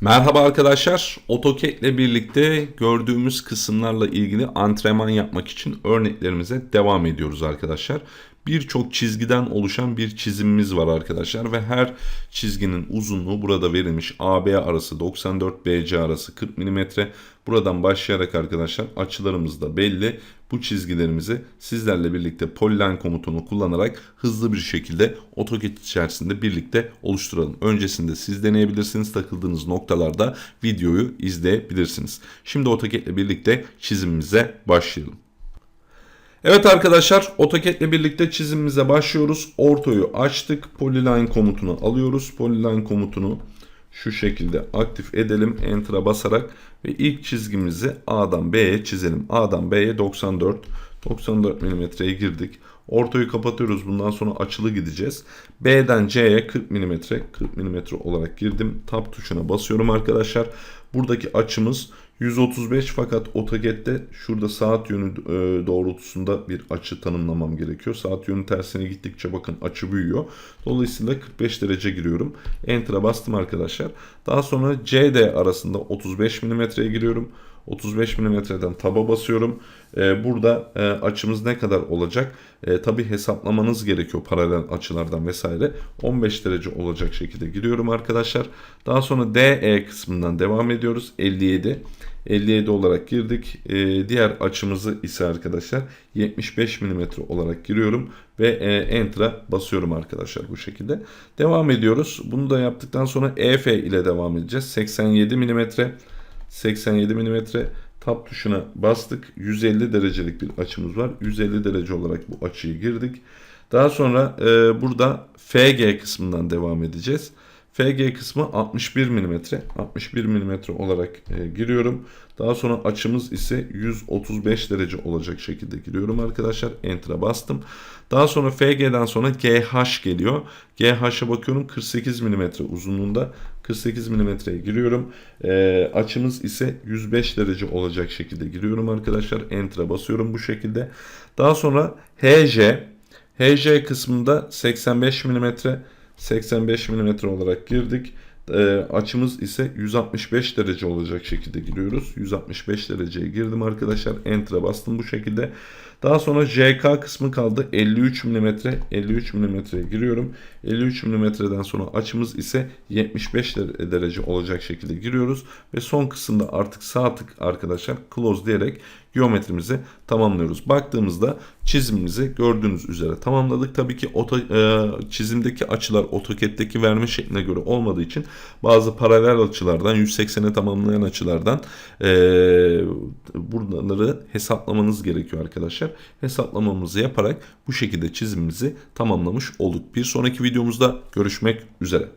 Merhaba arkadaşlar. AutoCAD ile birlikte gördüğümüz kısımlarla ilgili antrenman yapmak için örneklerimize devam ediyoruz arkadaşlar. Birçok çizgiden oluşan bir çizimimiz var arkadaşlar ve her çizginin uzunluğu burada verilmiş. AB arası 94 BC arası 40 mm. Buradan başlayarak arkadaşlar açılarımız da belli. Bu çizgilerimizi sizlerle birlikte polyline komutunu kullanarak hızlı bir şekilde AutoCAD içerisinde birlikte oluşturalım. Öncesinde siz deneyebilirsiniz. Takıldığınız noktalarda videoyu izleyebilirsiniz. Şimdi AutoCAD ile birlikte çizimimize başlayalım. Evet arkadaşlar AutoCAD birlikte çizimimize başlıyoruz. Ortoyu açtık. Polyline komutunu alıyoruz. Polyline komutunu şu şekilde aktif edelim. Enter'a basarak ve ilk çizgimizi A'dan B'ye çizelim. A'dan B'ye 94. 94 milimetreye girdik. Ortoyu kapatıyoruz. Bundan sonra açılı gideceğiz. B'den C'ye 40 mm 40 mm olarak girdim. Tab tuşuna basıyorum arkadaşlar. Buradaki açımız 135 fakat AutoCAD'de şurada saat yönü e, doğrultusunda bir açı tanımlamam gerekiyor. Saat yönü tersine gittikçe bakın açı büyüyor. Dolayısıyla 45 derece giriyorum. Enter'a bastım arkadaşlar. Daha sonra CD arasında 35 mm'ye giriyorum. 35 mm'den taba basıyorum. Ee, burada e, açımız ne kadar olacak? E, Tabi hesaplamanız gerekiyor paralel açılardan vesaire. 15 derece olacak şekilde giriyorum arkadaşlar. Daha sonra DE kısmından devam ediyoruz. 57. 57 olarak girdik. E, diğer açımızı ise arkadaşlar 75 mm olarak giriyorum ve e, Enter'a basıyorum arkadaşlar bu şekilde. Devam ediyoruz. Bunu da yaptıktan sonra EF ile devam edeceğiz. 87 mm 87 mm tab tuşuna bastık. 150 derecelik bir açımız var. 150 derece olarak bu açıyı girdik. Daha sonra e, burada FG kısmından devam edeceğiz. FG kısmı 61 mm. 61 mm olarak e, giriyorum. Daha sonra açımız ise 135 derece olacak şekilde giriyorum arkadaşlar. Enter'a bastım. Daha sonra FG'den sonra GH geliyor. GH'a bakıyorum 48 mm uzunluğunda. 48 mm'ye giriyorum. E, açımız ise 105 derece olacak şekilde giriyorum arkadaşlar. Enter'a basıyorum bu şekilde. Daha sonra HJ HJ kısmında 85 mm 85 mm olarak girdik. E, açımız ise 165 derece olacak şekilde giriyoruz. 165 dereceye girdim arkadaşlar. Enter'a bastım bu şekilde. Daha sonra JK kısmı kaldı. 53 mm 53 mm'ye giriyorum. 53 mm'den sonra açımız ise 75 derece olacak şekilde giriyoruz. Ve son kısımda artık sağ tık arkadaşlar close diyerek geometrimizi tamamlıyoruz. Baktığımızda çizimimizi gördüğünüz üzere tamamladık. Tabii ki oto, e, çizimdeki açılar AutoCAD'deki verme şekline göre olmadığı için bazı paralel açılardan 180'e tamamlayan açılardan e, bunları hesaplamanız gerekiyor arkadaşlar. Hesaplamamızı yaparak bu şekilde çizimimizi tamamlamış olduk. Bir sonraki videomuzda görüşmek üzere.